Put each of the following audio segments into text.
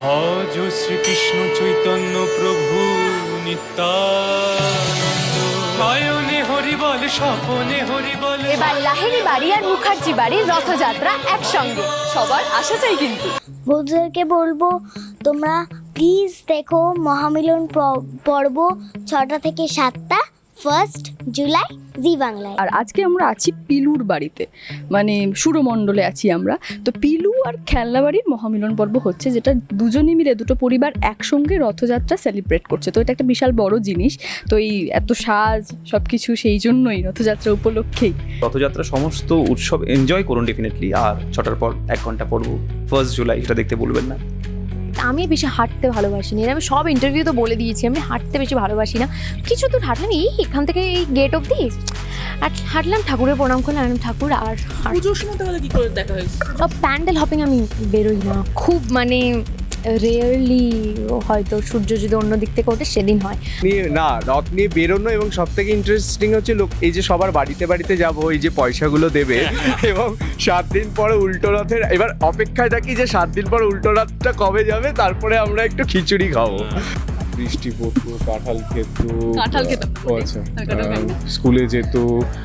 আজ শ্রীকৃষ্ণ চৈতন্য প্রভু নিত্যানন্দ। নয়নে হরি বল স্বপনে হরি বল এবার লাহেরি বাড়ি আর মুখার্জি বাড়ির রথযাত্রা একসঙ্গে। সবার আসা চাই কিন্তু। বন্ধুদেরকে বলব তোমরা প্লিজ দেখো মহামিলন প- পর্ব ছটা থেকে সাতটা। ফার্স্ট জুলাই জি বাংলায় আর আজকে আমরা আছি পিলুর বাড়িতে। মানে সুরমণ্ডলে আছি আমরা। তো পিলু আর খেলনা বাড়ির মহামিলন পর্ব হচ্ছে যেটা দুজনে মিলে দুটো পরিবার একসঙ্গে রথযাত্রা সেলিব্রেট করছে। তো এটা একটা বিশাল বড় জিনিস। তো এই এত সাজ সব কিছু সেই জন্যই রথযাত্রা উপলক্ষেই। রথযাত্রা সমস্ত উৎসব এনজয় করুন ডেফিনেটলি আর ছটার পর এক ঘণ্টা পড়ব ফার্স্ট জুলাই সেটা দেখতে বলবেন না। আমি বেশি হাঁটতে ভালোবাসি না। আমি সব ইন্টারভিউ তো বলে দিয়েছি আমি হাঁটতে বেশি ভালোবাসি না। কিছু তো হাঁটলাম এই এখান থেকে এই গেট অব্দি আর হাঁটলাম ঠাকুরের প্রণাম করলাম আমি ঠাকুর আর পুজোর সময় তাহলে কি করে দেখা হয়েছে? প্যান্ডেল হপিং আমি বেরোই না। খুব মানে রেয়ারলি হয়তো সূর্য যদি অন্য দিক থেকে ওঠে সেদিন হয়। না রথ নিয়ে বেরোনো এবং সব থেকে ইন্টারেস্টিং হচ্ছে লোক এই যে সবার বাড়িতে বাড়িতে যাব এই যে পয়সাগুলো দেবে এবং সাত দিন পরে উল্টো রথের এবার অপেক্ষায় থাকি যে সাত দিন পর উল্টো রথটা কবে যাবে তারপরে আমরা একটু খিচুড়ি খাব। বৃষ্টি পড়তো কাঁঠাল খেত কাঁঠাল খেতাম। আচ্ছা কাঁঠাল না। আহ, স্কুলে যেত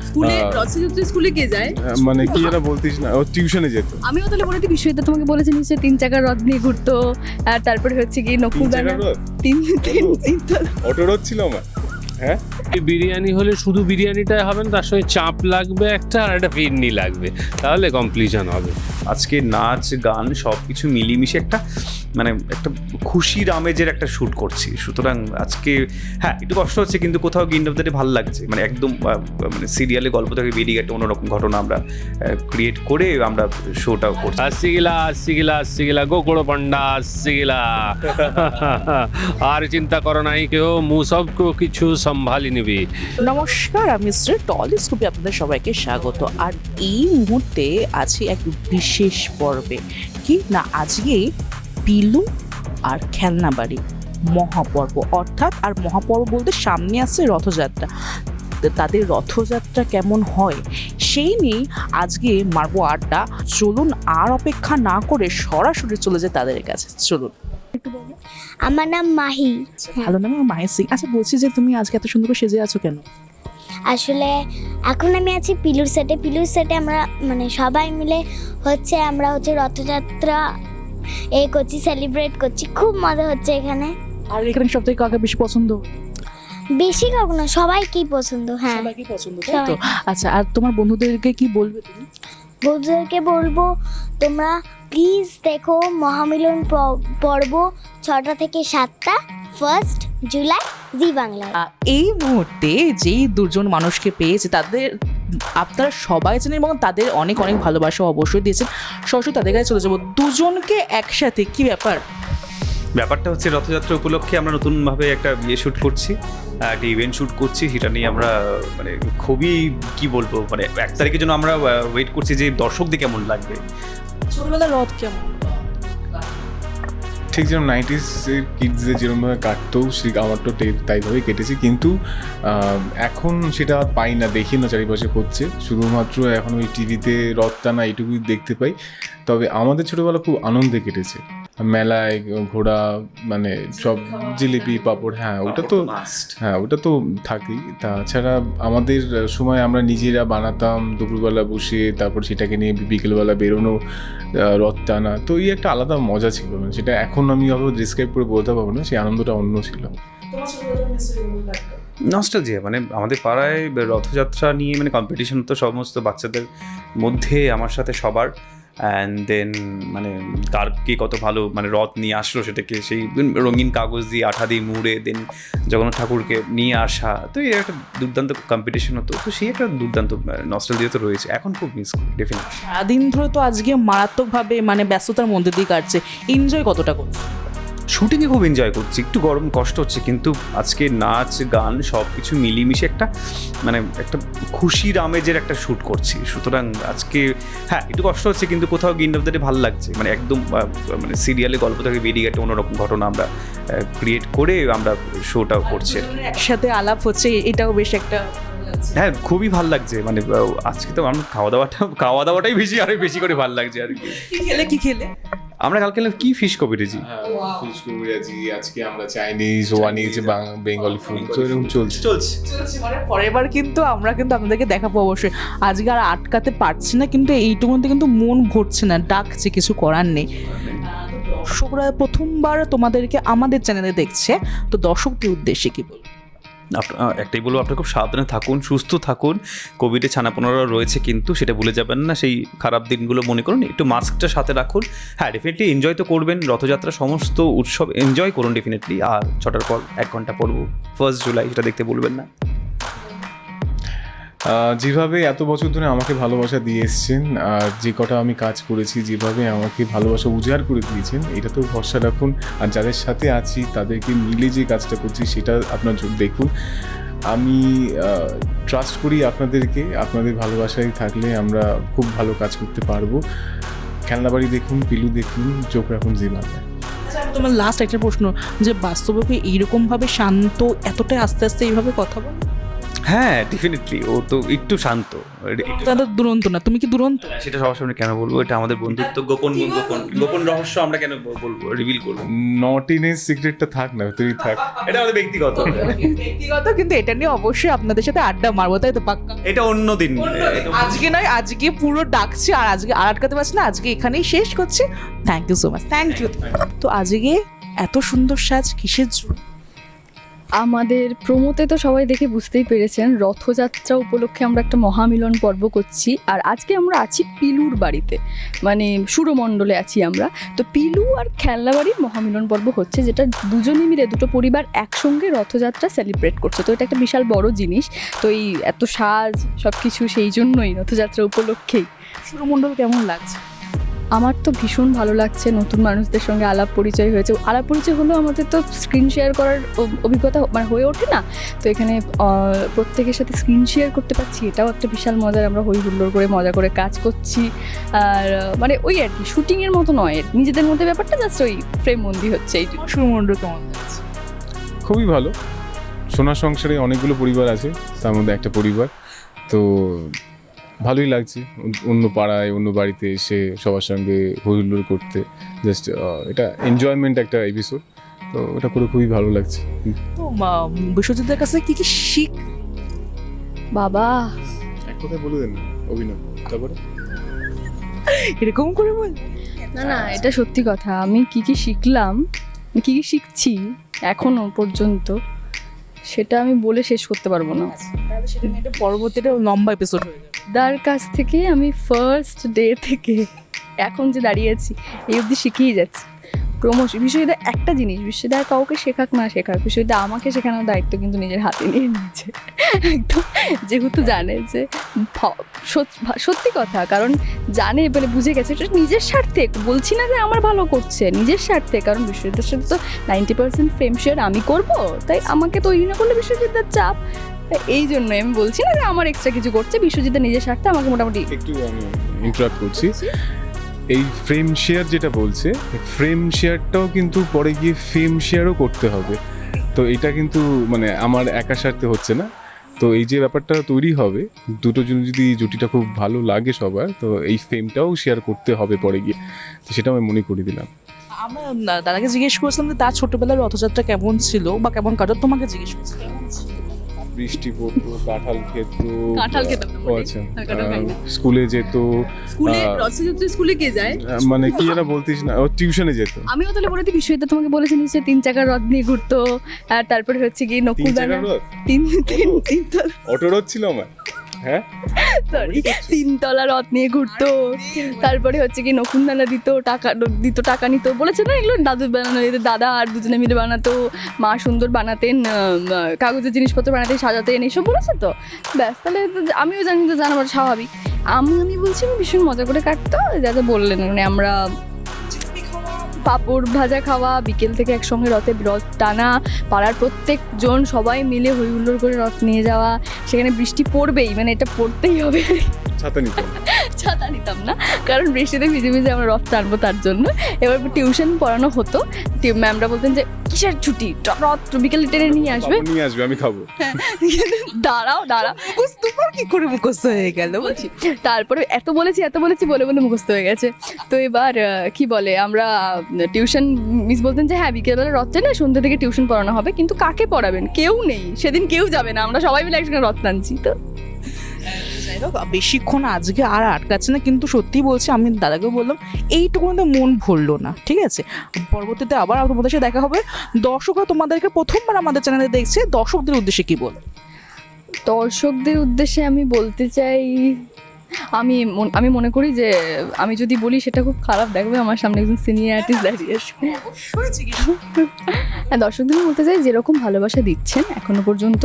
স্কুলে আহ, স্কুলে কে যায় মানে কি যেন বলতিস না ও টিউশনে যেত আমিও তাহলে বলে দিই বিষয়টা তোমাকে বলেছি নিশ্চয়ই তিন চাকার রথ নিয়ে ঘুরতো আর তারপরে হচ্ছে কি নকুলদানা রথ? তিন তিন তিন। অটো রথ ছিল আমার হ্যাঁ বিরিয়ানি হলে শুধু বিরিয়ানিটাই হবে না তার সঙ্গে চাপ লাগবে একটা আর একটা ফিরনি লাগবে তাহলে কমপ্লিশন হবে আজকে নাচ গান সব কিছু মিলিয়ে একটা মানে একটা খুশির আমেজের একটা শ্যুট করছি। সুতরাং আজকে হ্যাঁ একটু কষ্ট হচ্ছে কিন্তু কোথাও গিন্ড অফ দ্য ডে ভালো লাগছে। মানে একদম মানে সিরিয়ালে গল্প থেকে বেরিয়ে একটা অন্যরকম ঘটনা আমরা ক্রিয়েট করে আমরা শোটাও করছি। আসছি গিলা আসছি গিলা আসছি গিলা গোকুড় পন্ডা আসছি গিলা আর চিন্তা করো নাই কেউ মু সব কিছু সম্ভালি নিবি। নমস্কার আমি মিস্টার টল স্কুপে আপনাদের সবাইকে স্বাগত। আর এই মুহূর্তে আছি এক বিশেষ পর্বে। কি না আজকে পিলু আর খেলনা বাড়ি মহাপর্ব। অর্থাৎ আর মহাপর্ব বলতে সামনে আসছে রথযাত্রা। তাদের রথযাত্রা কেমন হয় সেই নিয়েই আজকে মারবো আড্ডা। চলুন আর অপেক্ষা না করে সরাসরি চলে যায় তাদের কাছে। চলুন। আমার নাম মাহি। ভালো নাম মাহি সিং। আচ্ছা বলছি যে তুমি আজকে এত সুন্দর করে সেজে আছো কেন? আসলে এখন আমি আছি পিলুর সেটে পিলুর সেটে আমরা মানে সবাই মিলে হচ্ছে আমরা হচ্ছে রথযাত্রা এ করছি সেলিব্রেট করছি। খুব মজা হচ্ছে এখানে। আর এখানে সব থেকে কাকে বেশি পছন্দ? বেশি কখনো সবাইকেই পছন্দ? হ্যাঁ। সবাইকে পছন্দ তাই তো? আচ্ছা আর তোমার বন্ধুদেরকে কি বলবে তুমি? বন্ধুদেরকে বলব তোমরা প্লিজ দেখো মহামিলন পর্ব ছটা থেকে সাতটা। ফার্স্ট জুলাই জি আহ, এই মুহূর্তে যেই দুজন মানুষকে পেয়েছে তাদের আপনারা সবাই জানেন এবং তাদের অনেক অনেক ভালোবাসা অবশ্যই দিয়েছেন। সরাসরি তাদের কাছে চলে যাব। দুজনকে একসাথে কি ব্যাপার? ব্যাপারটা হচ্ছে রথযাত্রা উপলক্ষে আমরা নতুনভাবে একটা ইয়ে শ্যুট করছি একটা ইভেন্ট শ্যুট করছি সেটা নিয়ে আমরা মানে খুবই কি বলব মানে এক তারিখের জন্য আমরা ওয়েট করছি যে দর্শকদের কেমন লাগবে। ছোটবেলা রথ কেমন? ঠিক যেরকম নাইনটিসের কিডসে যেরকমভাবে কাটতো সে আমার তো তাইভাবে কেটেছে। কিন্তু এখন সেটা পাই না, দেখি না চারিপাশে হচ্ছে। শুধুমাত্র এখন ওই টিভিতে রথ টানা এইটুকুই দেখতে পাই। তবে আমাদের ছোটোবেলা খুব আনন্দে কেটেছে। মেলায় ঘোড়া মানে সব জিলিপি পাপড় হ্যাঁ ওটা তো হ্যাঁ ওটা তো থাকেই। তাছাড়া আমাদের সময় আমরা নিজেরা বানাতাম দুপুরবেলা বসে তারপর সেটাকে নিয়ে বিকেলবেলা বেরোনো রথ টানা। তো এই একটা আলাদা মজা ছিল মানে সেটা এখন আমি অত ডিসক্রাইব করে বলতে পারব না সেই আনন্দটা অন্য ছিল। নস্টালজিয়া মানে আমাদের পাড়ায় রথযাত্রা নিয়ে মানে কম্পিটিশন তো সমস্ত বাচ্চাদের মধ্যে আমার সাথে সবার। অ্যান্ড দেন মানে তার কে কত ভালো মানে রথ নিয়ে আসলো সেটাকে, সেই রঙিন কাগজ দিয়ে, আঠা দিয়ে মুড়ে দেন জগন্নাথ ঠাকুরকে নিয়ে আসা। তো এই একটা দুর্দান্ত কম্পিটিশন হতো। তো সেই একটা দুর্দান্ত নস্টালজিয়া তো রয়েছে। এখন খুব মিস করি ডেফিনেটলি সারাদিন ধরে তো আজকে মারাত্মকভাবে মানে ব্যস্ততার মধ্যে দিয়ে কাটছে। এনজয় কতটা করছে? শুটিংয়ে খুব এনজয় করছি। একটু গরম কষ্ট হচ্ছে, কিন্তু আজকে নাচ, গান সব কিছু মিলিয়ে একটা মানে একটা খুশির আমেজের একটা শ্যুট করছি। সুতরাং আজকে হ্যাঁ একটু কষ্ট হচ্ছে, কিন্তু কোথাও গিন্ড অফ দ্য ভালো লাগছে। মানে একদম মানে সিরিয়ালে গল্প থেকে, বেরিয়ে একটা অন্যরকম ঘটনা আমরা ক্রিয়েট করে আমরা শোটাও করছি একসাথে আলাপ হচ্ছে, এটাও বেশ একটা হ্যাঁ খুবই ভালো লাগছে। মানে আজকে তো আমার খাওয়া দাওয়াটা খাওয়া দাওয়াটাই বেশি আরও বেশি করে ভালো লাগছে আর কি। কি খেলে কি খেলে? আমরা কালকে কি ফিশ কপিটেছি ফিশ কবিরাজি আজকে আমরা চাইনিজ ওয়ানিজ বেঙ্গলি ফুড তো এরকম চলছে। চলছে মানে পরের বার কিন্তু আমরা কিন্তু আপনাদেরকে দেখাবো অবশ্যই। আজকে আর আটকাতে পারছি না কিন্তু এইটুকুতে কিন্তু মন ভরছে না ডাকছে কিছু করার নেই। দর্শকরা প্রথমবার তোমাদেরকে আমাদের চ্যানেলে দেখছে তো দর্শকদের উদ্দেশ্যে কি বলব? একটাই বলব আপনি খুব সাবধানে থাকুন, সুস্থ থাকুন। কোভিডে ছানাপোনারা রয়েছে কিন্তু সেটা ভুলে যাবেন না, সেই খারাপ দিনগুলো মনে করুন, একটু মাস্কটা সাথে রাখুন। হ্যাঁ ডেফিনেটলি এনজয় তো করবেন, রথযাত্রা সমস্ত উৎসব এনজয় করুন ডেফিনেটলি আর ছটার পর এক ঘণ্টা পড়ব ফার্স্ট জুলাই সেটা দেখতে বলবেন না। যেভাবে এত বছর ধরে আমাকে ভালোবাসা দিয়ে এসছেন আর যে কটা আমি কাজ করেছি যেভাবে আমাকে ভালোবাসা উজাড় করে দিয়েছেন এটা তো ভরসা রাখুন। আর যাদের সাথে আছি তাদেরকে মিলে যে কাজটা করছি সেটা আপনার চোখ দেখুন। আমি ট্রাস্ট করি আপনাদেরকে আপনাদের ভালোবাসায় থাকলে আমরা খুব ভালো কাজ করতে পারব। খেলনাবাড়ি দেখুন পিলু দেখুন চোখ রাখুন যে বাংলায় আচ্ছা, তোমার লাস্ট একটা প্রশ্ন যে বাস্তবে এইরকমভাবে শান্ত এতটাই আস্তে আস্তে এইভাবে কথা বলো হ্যাঁ ডেফিনেটলি ও তো একটু শান্ত। একটু- তাদের দুরন্ত না তুমি কি দুরন্ত? সেটা সবার সামনে কেন বলব? এটা আমাদের বন্ধুত্ব গোপন গোপন গোপন রহস্য আমরা কেন বলব রিভিল করব? নটিনের সিক্রেটটা থাক না তুই থাক। এটা আমাদের ব্যক্তিগত। ব্যক্তিগত কিন্তু এটা নিয়ে অবশ্যই আপনাদের সাথে আড্ডা মারবো তাই তো পাক্কা? এটা অন্য দিন। আজকে নয় আজকে পুরো ডাকছি আর আজকে আর আটকাতে পারছি না আজকে এখানেই শেষ করছি। Thank you so much thank you তো আজকে এত সুন্দর সাজ কিসের জন্য? আমাদের প্রমোতে তো সবাই দেখে বুঝতেই পেরেছেন, রথযাত্রা উপলক্ষে আমরা একটা মহামিলন পর্ব করছি। আর আজকে আমরা আছি পিলুর বাড়িতে মানে সুরমণ্ডলে আছি আমরা। তো পিলু আর খেলনা বাড়ির মহামিলন পর্ব হচ্ছে, যেটা দুজনে মিলে, দুটো পরিবার একসঙ্গে রথযাত্রা সেলিব্রেট করছে। তো এটা একটা বিশাল বড় জিনিস, তো এই এত সাজ সব কিছু সেই জন্যই রথযাত্রা উপলক্ষেই। সুরমণ্ডল কেমন লাগছে? আমার তো ভীষণ ভালো লাগছে নতুন মানুষদের সঙ্গে আলাপ পরিচয় হয়েছে। আলাপ পরিচয় হলেও আমাদের তো স্ক্রিন শেয়ার করার অভিজ্ঞতা মানে হয়ে ওঠে না। তো এখানে প্রত্যেকের সাথে স্ক্রিন শেয়ার করতে পারছি এটাও একটা বিশাল মজার আমরা হই হুল্লোড় করে মজা করে কাজ করছি। আর মানে ওই আর কি শুটিংয়ের মতো নয় নিজেদের মধ্যে ব্যাপারটা জাস্ট ওই ফ্রেম বন্দি হচ্ছে এই সুরমণ্ডল কেমন লাগছে? খুবই ভালো। সোনার সংসারে অনেকগুলো পরিবার আছে তার মধ্যে একটা পরিবার। তো ভালোই লাগছে। অন্য- পাড়ায় অন্য বাড়িতে এসে সবার সঙ্গে হইহুল্লোড় করতে। জাস্ট এটা এনজয়মেন্ট একটা এপিসোড তো ওটা করে খুবই ভালো লাগছে। তো মা- বিশ্বজিতের কাছে কি কি শিখ? বাবা। এক কথায় বলে দেন না অভিনয়। তারপরে? এরকম করে বল। না না এটা সত্যি কথা। আমি কি কি শিখলাম কি কি শিখছি এখনও পর্যন্ত সেটা আমি বলে শেষ করতে পারব না। তাহলে সেটা নিয়ে একটা পরবর্তীতে লম্বা এপিসোড হয়ে যাবে। দার কাছ থেকে আমি ফার্স্ট ডে থেকে এখন যে দাঁড়িয়েছি এই অবধি শিখিয়ে যাচ্ছি। ক্রমশ বিশ্ববিদ্যালয় একটা জিনিস বিশ্ববিদ্যালয় কাউকে শেখাক না শেখাক বিশ্ববিদ্যালয় আমাকে শেখানোর দায়িত্ব কিন্তু নিজের হাতে নিয়ে নিয়েছে। একদম, যেহেতু জানে যে সত্যি কথা, কারণ জানে মানে বুঝে গেছে এটা নিজের স্বার্থে, বলছি না যে আমার ভালো করছে, নিজের স্বার্থে, কারণ বিশ্ববিদ্যালয়ের সাথে তো নাইনটি পার্সেন্ট ফ্রেম শেয়ার আমি করব, তাই আমাকে তৈরি না করলে বিশ্বজিৎদার চাপ। তাই এই জন্যই আমি বলছি না যে আমার এক্সট্রা কিছু করছে। বিশ্বজিৎদার নিজের স্বার্থে আমাকে মোটামুটি একটু আমি ইন্টারাপ্ট করছি। এই ফ্রেম শেয়ার যেটা বলছে ফ্রেম শেয়ারটাও কিন্তু পরে গিয়ে ফেম শেয়ারও করতে হবে। তো এটা কিন্তু মানে আমার একা স্বার্থে হচ্ছে না। তো এই যে ব্যাপারটা তৈরি হবে দুটো জন যদি জুটিটা খুব ভালো লাগে সবার তো এই ফেমটাও শেয়ার করতে হবে পরে গিয়ে। তো সেটা আমি মনে করে দিলাম। আমরা দাদাকে জিজ্ঞেস করছিলাম যে তার ছোটবেলার রথযাত্রা কেমন ছিল বা কেমন কাটো তোমাকে জিজ্ঞেস করছি কেমন ছিল? বৃষ্টি পড়তো কাঁঠাল খেত কাঁঠাল খেতাম আচ্ছা খাই না। আহ, স্কুলে যেত স্কুলে রথযাত্রা স্কুলে কে যায়? মানে কি যেন বলতিস না ও টিউশনে যেত। আমিও তাহলে বলে দিই বিষয়টা তোমাকে বলেছি নিশ্চয়ই তিন চাকার রথ নিয়ে ঘুরতো আর তারপরে হচ্ছে কি নকুল নকুলদানা? তিন তিন তিন অটো রথ ছিল আমার। হ্যাঁ? সরি তিনতলা রথ নিয়ে ঘুরতো। তারপরে হচ্ছে কি নকুনদানা দিত টাকা দিত টাকা নিত। বলেছে না এগুলো দাদু বানানো এদের দাদা আর দুজনে মিলে বানাতো। মা সুন্দর বানাতেন কাগজের জিনিসপত্র বানাতেন সাজাতেন এইসব বলেছে তো। ব্যাস তাহলে আমিও জানি তো জানাবার স্বাভাবিক। আমি আমি বলছি আমি ভীষণ মজা করে কাটতো যা বললেন মানে আমরা পাঁপড় ভাজা খাওয়া বিকেল থেকে একসঙ্গে রথে রথ টানা পাড়ার প্রত্যেকজন সবাই মিলে হই হুল্লোড় করে রথ নিয়ে যাওয়া। সেখানে বৃষ্টি পড়বেই মানে এটা পড়তেই হবে। ছাতা নিতাম। ছাতা নিতাম না কারণ বৃষ্টিতে ভিজে ভিজে আমরা রথ টানবো তার জন্য। এবার টিউশন পড়ানো হতো। ম্যামরা বলতেন যে কিসের ছুটি। রথ বিকেলে টেনে নিয়ে আসবে। নিয়ে আসবে আমি খাব। দাঁড়াও দাঁড়াও। মুখস্থ তোমার কি করে মুখস্থ হয়ে গেল? বলছি তারপরে এত বলেছি এত বলেছি বলে বলে মুখস্থ হয়ে গেছে। তো এবার কি বলে আমরা টিউশন মিস বলতেন যে হ্যাঁ বিকেলবেলা রথ না সন্ধ্যে থেকে টিউশন পড়ানো হবে কিন্তু কাকে পড়াবেন? কেউ নেই সেদিন কেউ যাবে না আমরা সবাই মিলে একসঙ্গে রথ টানছি। তো হোক, বেশিক্ষণ আজকে আর আটকাচ্ছে না, কিন্তু সত্যি বলছি, আমি দাদাকে বললাম এইটুকুনিতে মন ভরলো না, ঠিক আছে? পরবর্তীতে আবার তোমাদের সাথে দেখা হবে। দর্শকরা তোমাদেরকে প্রথমবার আমাদের চ্যানেলে দেখছে, দর্শকদের উদ্দেশ্যে কি বল? দর্শকদের উদ্দেশ্যে আমি বলতে চাই আমি আমি মনে করি যে আমি যদি বলি সেটা খুব খারাপ দেখবে আমার সামনে একজন সিনিয়র আর্টিস্ট দাঁড়িয়ে আছে। হ্যাঁ দর্শকদের বলতে চাই যেরকম ভালোবাসা দিচ্ছেন এখনও পর্যন্ত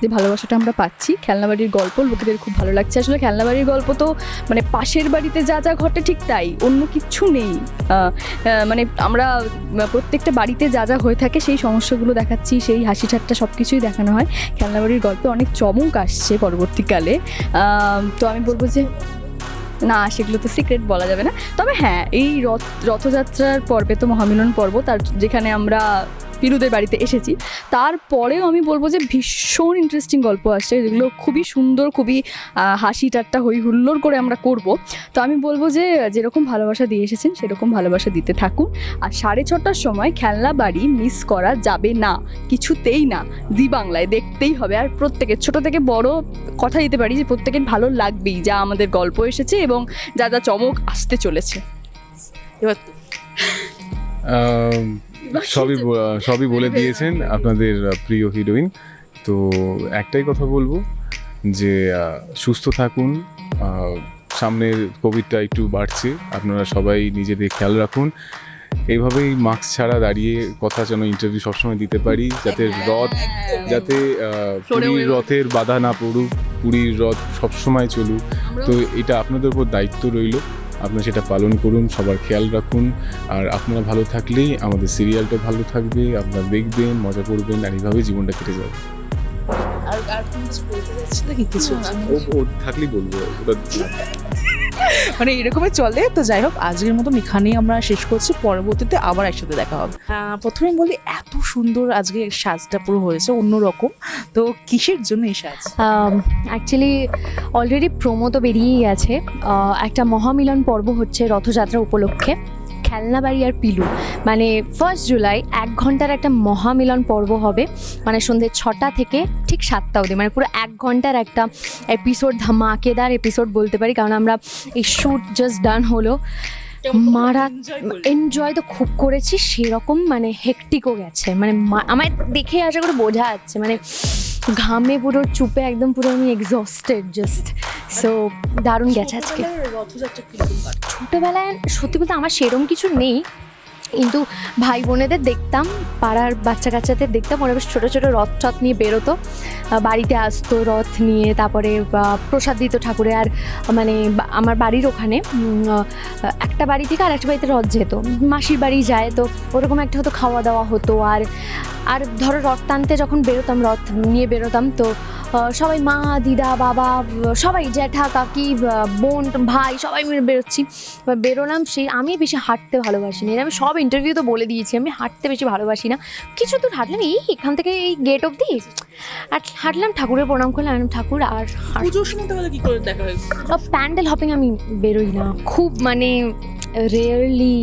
যে ভালোবাসাটা আমরা পাচ্ছি খেলনাবাড়ির গল্প লোকেদের খুব ভালো লাগছে। আসলে খেলনাবাড়ির গল্প তো মানে পাশের বাড়িতে যা যা ঘটে ঠিক তাই অন্য কিচ্ছু নেই। মানে আমরা প্রত্যেকটা বাড়িতে যা যা হয়ে থাকে সেই সমস্যাগুলো দেখাচ্ছি সেই হাসি ঠাট্টা সব কিছুই দেখানো হয়। খেলনাবাড়ির গল্পে অনেক চমক আসছে পরবর্তীকালে। তো আমি বলব যে না, সেগুলো তো সিক্রেট বলা যাবে না। তবে হ্যাঁ এই রথ, রথযাত্রার পর্বে তো মহামিলন পর্ব, তার যেখানে আমরা পিরুদের বাড়িতে এসেছি। তারপরেও আমি বলব যে ভীষণ ইন্টারেস্টিং গল্প আসছে। যেগুলো খুবই সুন্দর খুবই হাসি ঠাট্টা হই হুল্লোড় করে আমরা করব। তো আমি বলব যে যেরকম ভালোবাসা দিয়ে এসেছেন সেরকম ভালোবাসা দিতে থাকুন। আর সাড়ে ছটার সময় খেলনা বাড়ি মিস করা যাবে না কিছুতেই না। জি বাংলায় দেখতেই হবে। আর প্রত্যেকের ছোট থেকে বড় কথা দিতে পারি যে প্রত্যেকের ভালো লাগবেই যা আমাদের গল্প এসেছে এবং যা যা চমক আসতে চলেছে। এবার সবই সবই বলে দিয়েছেন আপনাদের প্রিয় হিরোইন। তো একটাই কথা বলব যে সুস্থ থাকুন। সামনের কোভিডটা একটু বাড়ছে আপনারা সবাই নিজেদের খেয়াল রাখুন। এইভাবেই মাস্ক ছাড়া দাঁড়িয়ে কথা যেন ইন্টারভিউ সবসময় দিতে পারি যাতে রথ যাতে পুরীর রথের বাধা না পড়ুক পুরীর রথ সবসময় চলুক। তো এটা আপনাদের উপর দায়িত্ব রইল। আপনারা সেটা পালন করুন সবার খেয়াল রাখুন। আর আপনারা ভালো থাকলেই আমাদের সিরিয়ালটা ভালো থাকবে আপনারা দেখবেন মজা করবেন আর এইভাবে জীবনটা কেটে যাবে। আর আর কিছু বলতে চাচ্ছিলে নাকি কিছু? ও ও থাকলেই বলব। ওটা মানে এরকমই চলে। তো যাই হোক, আজকের মতন এখানেই আমরা শেষ করছি। পরবর্তীতে আবার একসাথে দেখা হবে। প্রথমে বলি, এত সুন্দর আজকে সাজটা পুরো হয়েছে, অন্যরকম। তো কিসের জন্য এই সাজ? অ্যাকচুয়ালি অলরেডি প্রোমো তো বেরিয়েই আছে। একটা মহামিলন পর্ব হচ্ছে রথযাত্রা উপলক্ষে। খেলনাবাড়ি আর পিলু। মানে ফার্স্ট জুলাই এক ঘণ্টার একটা মহামিলন পর্ব হবে। মানে সন্ধ্যে ছটা থেকে ঠিক সাতটা অবধি। মানে পুরো এক ঘণ্টার একটা এপিসোড ধামাকেদার এপিসোড বলতে পারি। কারণ আমরা এই শ্যুট জাস্ট ডান হলো। মারা এনজয় তো খুব করেছি। সেরকম মানে হেকটিকও গেছে। মানে মা- আমায় দেখে আশা করে বোঝা যাচ্ছে। মানে ঘামে পুরো, চুপে একদম পুরো আমি এক্সস্টেড জাস্ট সো দারুণ গেছে আজকে। ছোটোবেলায় সত্যি বলতে আমার সেরম কিছু নেই, কিন্তু ভাই বোনেদের দেখতাম, পাড়ার বাচ্চা কাচ্চাদের দেখতাম, ওরা বেশ ছোটো ছোটো রথ টথ নিয়ে বেরোতো। বাড়িতে আসতো রথ নিয়ে, তারপরে প্রসাদ দিত ঠাকুরে, আর মানে আমার বাড়ির ওখানে একটা বাড়ি থেকে আর একটা বাড়িতে রথ যেত। মাসির বাড়ি যায় তো, ওরকম একটা হতো, খাওয়া দাওয়া হতো, আর আর ধরো রথ টানতে যখন বেরোতাম রথ নিয়ে বেরোতাম তো সবাই মা দিদা বাবা সবাই জ্যাঠা কাকি বোন ভাই সবাই মিলে বেরোচ্ছি। বেরোলাম সেই আমি বেশি হাঁটতে ভালোবাসি না আমি সব ইন্টারভিউ তো বলে দিয়েছি আমি হাঁটতে বেশি ভালোবাসি না। কিছু দূর হাঁটলাম এই এখান থেকে এই গেট অবধি আর হাঁটলাম ঠাকুরের প্রণাম করলাম ঠাকুর আর পুজোর সময় তাহলে কি করে দেখা হয়েছে? সব প্যান্ডেল হপিং আমি বেরোই না। খুব মানে রেয়ারলি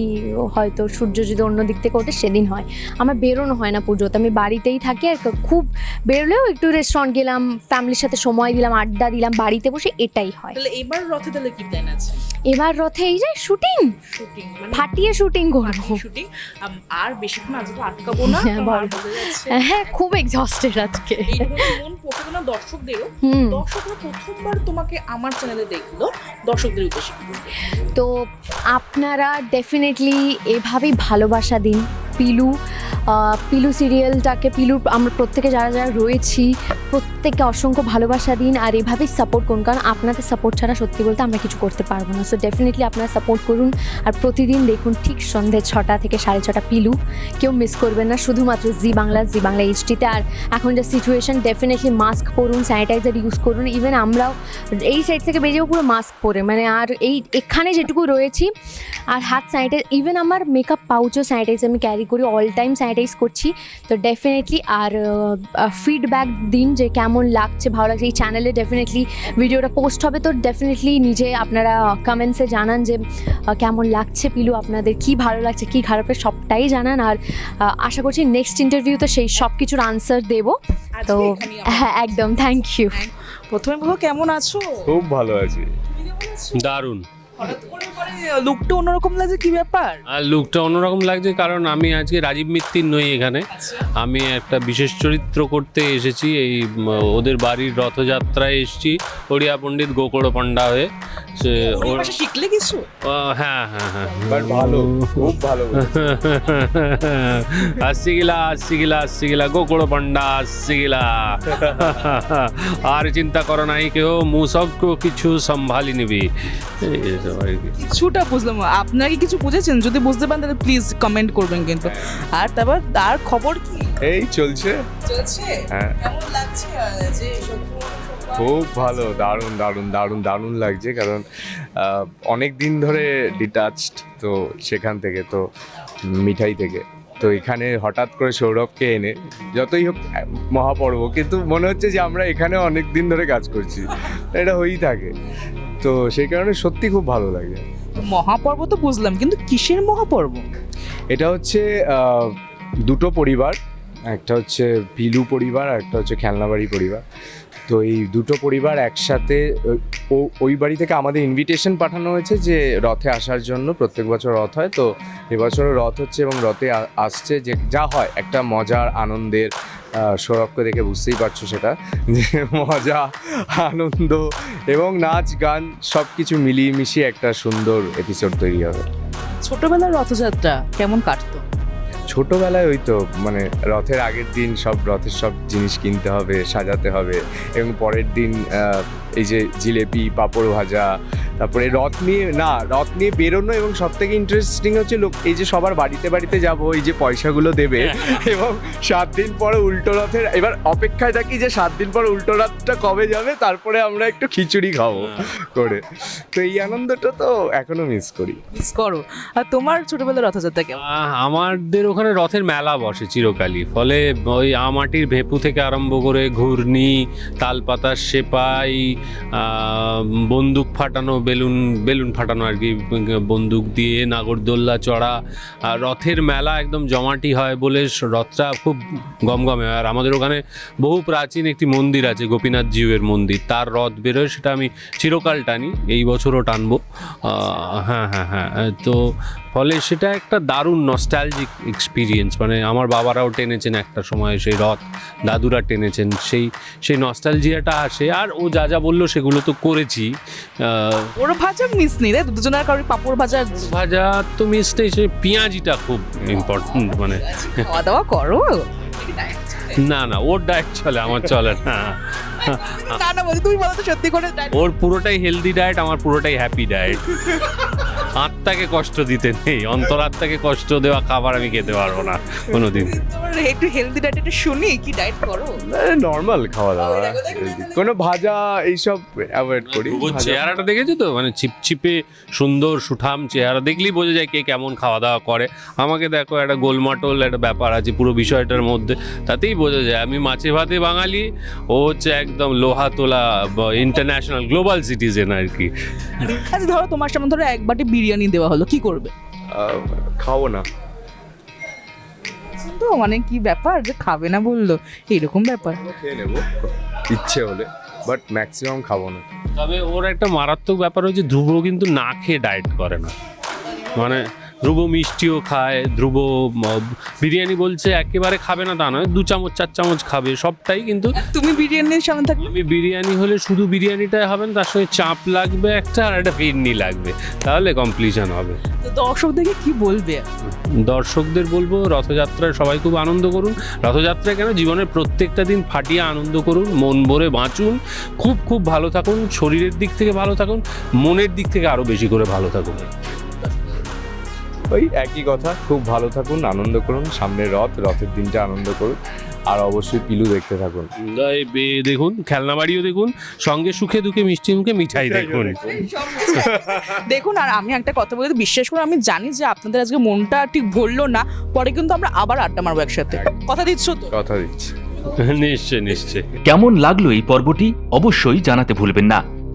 হয়তো সূর্য যদি অন্য দিক থেকে ওঠে সেদিন হয়। আমার বেরোনো হয় না পুজোতে। আমি বাড়িতেই থাকি আর খুব বেরোলেও একটু রেস্টুরেন্ট গেলাম ফ্যামিলির সাথে সময় দিলাম আড্ডা দিলাম বাড়িতে বসে এটাই হয়। এবার রথে তাহলে কি প্ল্যান আছে? এবার রথে এই যে শুটিং মানে ফাটিয়ে শুটিং করব। শুটিং আর বেশিক্ষণ আজকে আটকাবো না হ্যাঁ, হ্যাঁ খুব এক্সস্টেড আজকে। দর্শকদেরও দর্শকরা প্রথমবার তোমাকে আমার চ্যানেলে দেখল দর্শকদের উদ্দেশ্যে। তো আপনারা ডেফিনেটলি এভাবেই ভালোবাসা দিন। পিলু পিলু সিরিয়ালটাকে, পিলু, আমরা প্রত্যেকে যারা যারা রয়েছি, প্রত্যেককে অসংখ্য ভালোবাসা দিন আর এভাবেই সাপোর্ট করুন, কারণ আপনাদের সাপোর্ট ছাড়া সত্যি বলতে আমরা কিছু করতে পারব না। সো ডেফিনেটলি আপনারা সাপোর্ট করুন আর প্রতিদিন দেখুন ঠিক সন্ধ্যে ছটা থেকে সাড়ে ছটা পিলু। কেউ মিস করবেন না, শুধুমাত্র জি বাংলা জি বাংলা এইচডিতে আর এখন যা সিচুয়েশন ডেফিনেটলি মাস্ক পরুন স্যানিটাইজার ইউজ করুন। ইভেন আমরাও এই সাইড থেকে বেরিয়েও পুরো মাস্ক পরে। মানে আর এই, এখানে যেটুকু রয়েছি, আর হাত স্যানিটাইজ ইভেন আমার মেকআপ পাউচও স্যানিটাইজ আমি ক্যারি করি অল টাইম স্যানিটাইজ করছি। তো ডেফিনেটলি আর ফিডব্যাক দিন যে কেমন লাগছে ভালো লাগছে। এই চ্যানেলে ডেফিনেটলি ভিডিওটা পোস্ট হবে। তো ডেফিনেটলি নিজে আপনারা কমেন্টসে জানান যে কেমন লাগছে পিলু আপনাদের কি ভালো লাগছে কি খারাপ সবটাই জানান। আর আশা করছি নেক্সট ইন্টারভিউতে সেই সব কিছুর আনসার দেবো তো হ্যাঁ একদম। থ্যাংক ইউ প্রথমে বলো কেমন আছো? খুব ভালো আছি? দারুণ। হঠাৎ করে পরে লুকটা অন্যরকম লাগছে কি ব্যাপার? আর লুকটা অন্যরকম লাগছে কারণ আমি আজকে রাজীব মিত্তির নই এখানে। আমি একটা বিশেষ চরিত্র করতে এসেছি এই ওদের বাড়ির রথযাত্রায় এসেছি ওড়িয়া পণ্ডিত গোকড় পান্ডা হয়ে। সে ওর শিখলে কিছু? হ্যাঁ হ্যাঁ হ্যাঁ। বাট ভালো খুব ভালো আসছিগিলা আসছিগিলা আসছিগিলা গোকুળ পণ্ডা আসছিগিলা আর চিন্তা করো নাই কেউ মু সবকো কিছু সম্ভালি নিবি। আর কি। কিছুটা বুঝলাম। আপনারা কি কিছু বুঝেছেন? যদি বুঝতে পারেন তাহলে প্লিজ কমেন্ট করবেন কিন্তু। আর তারপর তার খবর কি? এই চলছে। চলছে? হ্যাঁ। কেমন লাগছে যে খুব ভালো। দারুণ দারুণ দারুণ দারুণ লাগছে। কারণ অনেক দিন ধরে ডিটাচড তো সেখান থেকে তো মিঠাই থেকে। তো এখানে হঠাৎ করে সৌরভকে এনে যতই হোক মহাপর্ব কিন্তু মনে হচ্ছে যে আমরা এখানে অনেক দিন ধরে কাজ করছি। এটা হয়েই থাকে। তো সেই কারণে সত্যি খুব ভালো লাগে। মহাপর্ব তো বুঝলাম কিন্তু কিসের মহাপর্ব? এটা হচ্ছে দুটো পরিবার একটা হচ্ছে পিলু পরিবার আর একটা হচ্ছে খেলনাবাড়ি পরিবার। তো এই দুটো পরিবার একসাথে ওই- ও- ওই বাড়ি থেকে আমাদের ইনভিটেশন পাঠানো হয়েছে যে রথে আসার জন্য প্রত্যেক বছর রথ হয়। তো এবছরও রথ হচ্ছে এবং রথে আসছে যে যা হয় একটা মজার আনন্দের সৌরভকে দেখে বুঝতেই পারছ সেটা। যে মজা আনন্দ এবং নাচ গান সব কিছু মিলিয়ে মিশিয়ে একটা সুন্দর এপিসোড তৈরি হবে। ছোটবেলার রথযাত্রা কেমন কাটতো? ছোটবেলায় ওই তো মানে রথের আগের দিন সব রথের সব জিনিস কিনতে হবে সাজাতে হবে এবং পরের দিন এই যে জিলেপি পাঁপড় ভাজা তারপরে রথ নিয়ে না রথ নিয়ে বেরোনো এবং সব থেকে ইন্টারেস্টিং হচ্ছে লোক এই যে সবার বাড়িতে বাড়িতে যাব এই যে পয়সাগুলো দেবে এবং সাত দিন পরে উল্টো রথের এবার অপেক্ষায় থাকি যে সাত দিন পর উল্টো রথটা কবে যাবে তারপরে আমরা একটু খিচুড়ি খাব করে। তো এই আনন্দটা তো এখনও মিস করি। মিস করো। আর তোমার ছোটবেলার রথযাত্রা কেমন? আমাদের ওখানে রথের মেলা বসে চিরকালই ফলে ওই আমাটির ভেপু থেকে আরম্ভ করে ঘূর্ণি তালপাতার সেপাই বন্দুক ফাটানো বেলুন বেলুন ফাটানো আর কি, বন্দুক দিয়ে, নাগরদোল্লা চড়া, আর রথের মেলা একদম জমাটি হয় বলে রথটা খুব গমগমে আর আমাদের ওখানে বহু প্রাচীন একটি মন্দির আছে, গোপীনাথ জিউয়ের মন্দির। তার রথ বেরোয়, সেটা আমি চিরকাল টানি, এই বছরও টানবো। হ্যাঁ হ্যাঁ হ্যাঁ তো ফলে সেটা একটা দারুণ নস্টালজিক এক্সপিরিয়েন্স মানে আমার বাবারাও টেনেছেন একটা সময় সেই রথ দাদুরা টেনেছেন সেই সেই নস্টালজিয়াটা আসে। আর ও যা যা বলল সেগুলো তো করেছি। ওর ভাজা মিস নেই রে দুজনের কারোর পাপড় ভাজা ভাজা তো মিস্টে সে পেঁয়াজিটা খুব ইম্পর্টেন্ট মানে। খাওয়া দাওয়া করো। না না ওর ডায়েট চলে আমার চলে না। না না বলছি তুমি বলো তো সত্যি করে ওর পুরোটাই হেলদি ডায়েট আমার পুরোটাই হ্যাপি ডায়েট আত্মাকে কষ্ট দিতে নেই অন্তরাত্মাকে কষ্ট দেওয়া খাবার আমি খেতে পারব না কোনোদিন। তোমার একটু হেলদি ডায়েট একটু শুনি কি ডায়েট করো? নর্মাল খাওয়া দাওয়া কোনো ভাজা এইসব অ্যাভয়েড করি ওর চেহারাটা দেখেছ তো? মানে চিপচিপে সুন্দর সুঠাম চেহারা দেখলেই বোঝা যায় কে কেমন খাওয়া দাওয়া করে। আমাকে দেখো একটা গোলমাটোল একটা ব্যাপার আছে পুরো বিষয়টার মধ্যে তাতেই বোঝা যায়। আমি মাছে ভাতে বাঙালি ও হচ্ছে একদম লোহা তোলা ইন্টারন্যাশনাল গ্লোবাল সিটিজেন আর কি। আচ্ছা ধরো তোমার সামনে ধরো এক বাটি বিরিয়ানি দেওয়া হলো কি করবে? খাব না। তো মানে কি ব্যাপার? যে খাবে না বলল এরকম ব্যাপার। খেয়ে নেব ইচ্ছে হলে বাট ম্যাক্সিমাম খাব না। তবে ওর একটা মারাত্মক ব্যাপার হচ্ছে ধ্রুব কিন্তু না খেয়ে ডায়েট করে না। মানে ধ্রুব মিষ্টিও খায় ধ্রুব বিরিয়ানি বলছে একেবারে খাবে না তা নয় দু চামচ চার চামচ খাবে সবটাই কিন্তু তুমি বিরিয়ানির সামনে থাকলে আমি বিরিয়ানি হলে শুধু বিরিয়ানিটাই হবে না তার সঙ্গে চাপ লাগবে একটা আর একটা ফিরনি লাগবে তাহলে কমপ্লিশন হবে। দর্শকদেরকে কি বলবে? দর্শকদের বলব রথযাত্রায় সবাই খুব আনন্দ করুন রথযাত্রায় কেন জীবনের প্রত্যেকটা দিন ফাটিয়ে আনন্দ করুন মন ভরে বাঁচুন খুব খুব ভালো থাকুন শরীরের দিক থেকে ভালো থাকুন মনের দিক থেকে আরও বেশি করে ভালো থাকুন। ওই একই কথা। খুব ভালো থাকুন আনন্দ করুন সামনে রথ রথের দিনটা আনন্দ করুন আর অবশ্যই পিলু দেখতে থাকুন। দেখুন খেলনা বাড়িও দেখুন সঙ্গে সুখে দুঃখে মিষ্টি মুখে মিঠাই দেখুন। দেখুন। আর আমি একটা কথা বলি বিশ্বাস করে আমি জানি যে আপনাদের আজকে মনটা ঠিক ভরলো না পরে কিন্তু আমরা আবার আড্ডা মারবো একসাথে। কথা দিচ্ছ তো? কথা দিচ্ছি। নিশ্চয় নিশ্চয় কেমন লাগল এই পর্বটি? অবশ্যই জানাতে ভুলবেন না।